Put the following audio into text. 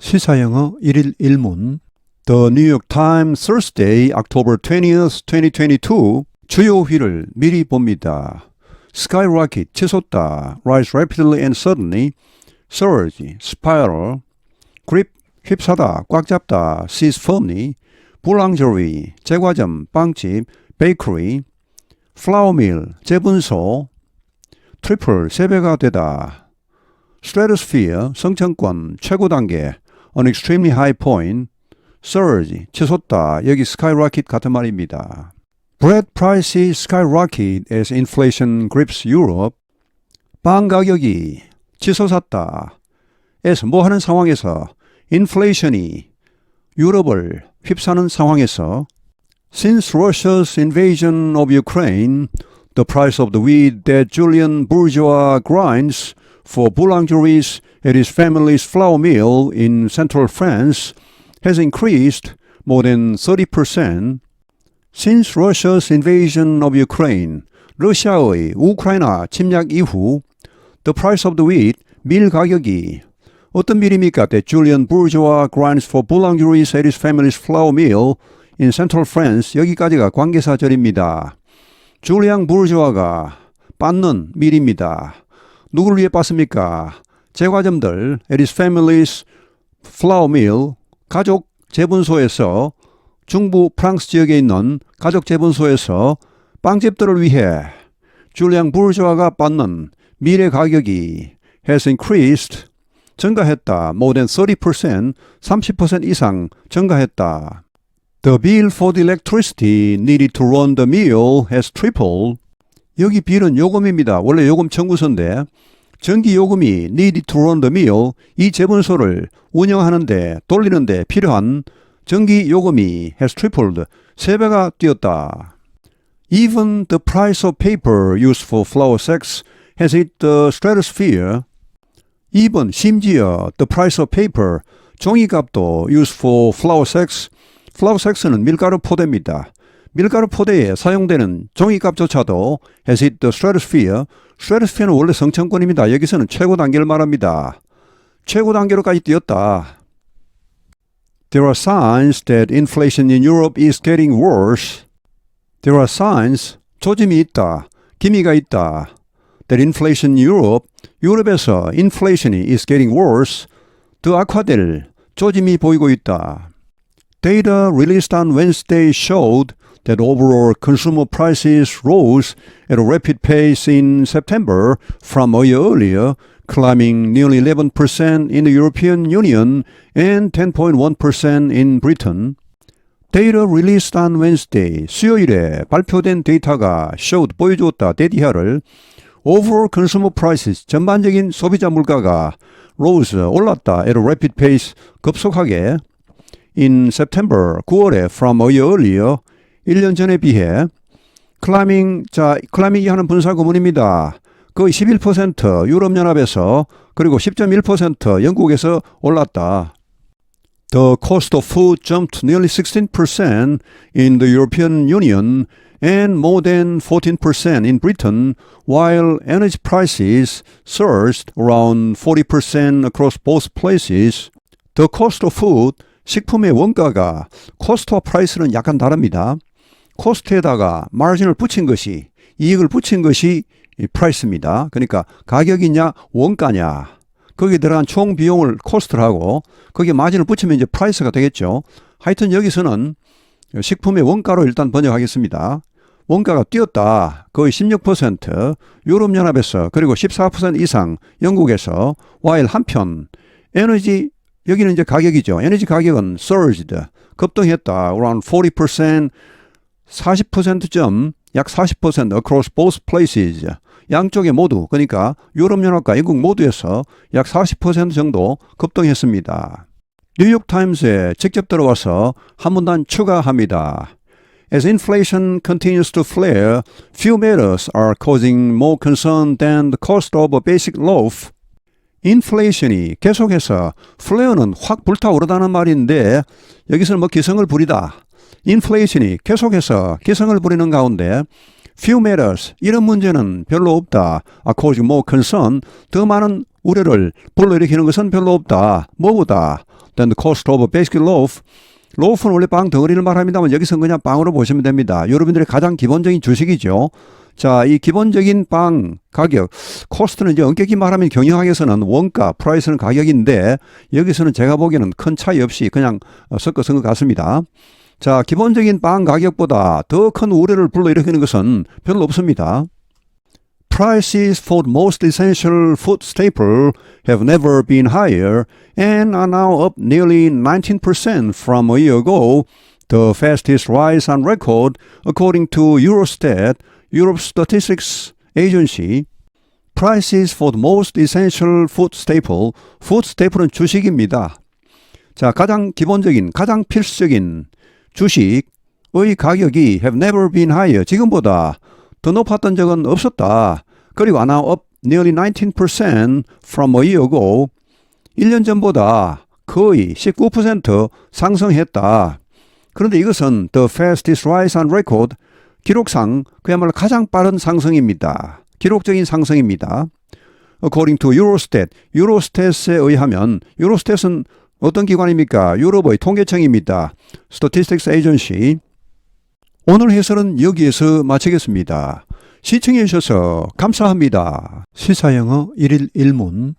시사영어 1일 1문 The New York Times Thursday, October 20th, 2022 주요 휘를 미리 봅니다. Skyrocket, 치솟다, rise rapidly and suddenly, surge, spiral, grip, 휩싸다, 꽉 잡다, seize firmly, boulangerie, 제과점, 빵집, bakery, flour mill, 재분소, triple, 세 배가 되다, stratosphere, 성층권, 최고 단계, an extremely high point, surge, 치솟다, 여기 skyrocket 같은 말입니다. Bread prices skyrocket as inflation grips Europe. 빵 가격이 치솟았다. as 뭐 하는 상황에서 inflation이 유럽을 휩싸는 상황에서 Since Russia's invasion of Ukraine, the price of the wheat that Julian bourgeois grinds for boulangeries at his family's flour mill in central France has increased more than 30%. Since Russia's invasion of Ukraine, 러시아의 우크라이나 침략 이후 the price of the wheat, 밀 가격이 어떤 밀입니까? That Julian bourgeois grinds for boulangeries at his family's flour mill in central France. 여기까지가 관계사절입니다. 줄리앙 부르주아가 빻는 밀입니다. 누구를 위해 빻습니까? 제과점들, family's flour mill, 가족 재분소에서 중부 프랑스 지역에 있는 가족 재분소에서 빵집들을 위해 줄리앙 부르주아가 빻는 밀의 가격이 has increased 증가했다. more than 30% 30% 이상 증가했다. The bill for the electricity needed to run the mill has tripled. 여기 빌은 요금입니다. 원래 요금 청구서인데 전기 요금이 needed to run the mill 이 재분소를 운영하는데 돌리는데 필요한 전기 요금이 has tripled 세 배가 뛰었다. Even the price of paper used for flour sacks has hit the stratosphere. even 심지어 the price of paper 종이값도 used for flour sacks 플라워 섹스는 밀가루 포대입니다. 밀가루 포대에 사용되는 종이값조차도 has hit the stratosphere. stratosphere는 원래 성층권입니다. 여기서는 최고 단계를 말합니다. 최고 단계로까지 뛰었다. There are signs that inflation in Europe is getting worse. There are signs, 조짐이 있다, 기미가 있다. That inflation in Europe, 유럽에서 inflation이 is getting worse, 더 악화될 조짐이 보이고 있다. Data released on Wednesday showed that overall consumer prices rose at a rapid pace in September from a year earlier, climbing nearly 11% in the European Union and 10.1% in Britain. Data released on Wednesday, 수요일에 발표된 데이터가 showed 보여주었다 데디아를 overall consumer prices 전반적인 소비자 물가가 rose 올랐다 at a rapid pace 급속하게 in September 9월에 from a year earlier 1년 전에 비해 클라밍 자 클라밍이 하는 분사 구문입니다. 거의 11% 유럽연합에서 그리고 10.1% 영국에서 올랐다. The cost of food jumped nearly 16% in the European Union and more than 14% in Britain, while energy prices surged around 40% across both places. The cost of food 식품의 원가가 코스트와 프라이스는 약간 다릅니다. 코스트에다가 마진을 붙인 것이 이익을 붙인 것이 이 프라이스입니다. 그러니까 가격이냐 원가냐 거기에 들어간 총 비용을 코스트를 하고 거기에 마진을 붙이면 이제 프라이스가 되겠죠. 하여튼 여기서는 식품의 원가로 일단 번역하겠습니다. 원가가 뛰었다. 거의 16% 유럽연합에서 그리고 14% 이상 영국에서 while 한편 에너지 여기는 이제 가격이죠. 에너지 가격은 surged 급등했다. around 40% 40%점 약 40% across both places 양쪽에 모두 그러니까 유럽연합과 영국 모두에서 약 40% 정도 급등했습니다. 뉴욕 타임스에 직접 들어와서 한 문단 추가합니다. As inflation continues to flare, few matters are causing more concern than the cost of a basic loaf. 인플레이션이 계속해서 플레어는 확 불타오르다는 말인데 여기서는 뭐 기성을 부리다. 인플레이션이 계속해서 기성을 부리는 가운데 few matters 이런 문제는 별로 없다. 아, causing more concern 더 많은 우려를 불러일으키는 것은 별로 없다. 뭐보다 than the cost of basic loaf. 로프는 원래 빵 덩어리를 말합니다만 여기서는 그냥 빵으로 보시면 됩니다. 여러분들의 가장 기본적인 주식이죠. 자, 이 기본적인 빵 가격, 코스트는 이제 엄격히 말하면 경영학에서는 원가, 프라이스는 가격인데 여기서는 제가 보기에는 큰 차이 없이 그냥 어, 섞어 쓴 것 같습니다. 자, 기본적인 빵 가격보다 더 큰 우려를 불러일으키는 것은 별로 없습니다. Prices for most essential food staple have never been higher and are now up nearly 19% from a year ago, the fastest rise on record according to Eurostat, Europe Statistics Agency. Prices for the most essential food staple, food staple은 주식입니다. 자, 가장 기본적인, 가장 필수적인 주식의 가격이 have never been higher. 지금보다 더 높았던 적은 없었다. 그리고 now up nearly 19% from a year ago. 1년 전보다 거의 19% 상승했다. 그런데 이것은 the fastest rise on record 기록상 그야말로 가장 빠른 상승입니다. 기록적인 상승입니다. According to Eurostat, 유로스탯에 의하면 유로스탯은 어떤 기관입니까? 유럽의 통계청입니다. Statistics Agency. 오늘 해설은 여기에서 마치겠습니다. 시청해 주셔서 감사합니다. 시사영어 1일 1문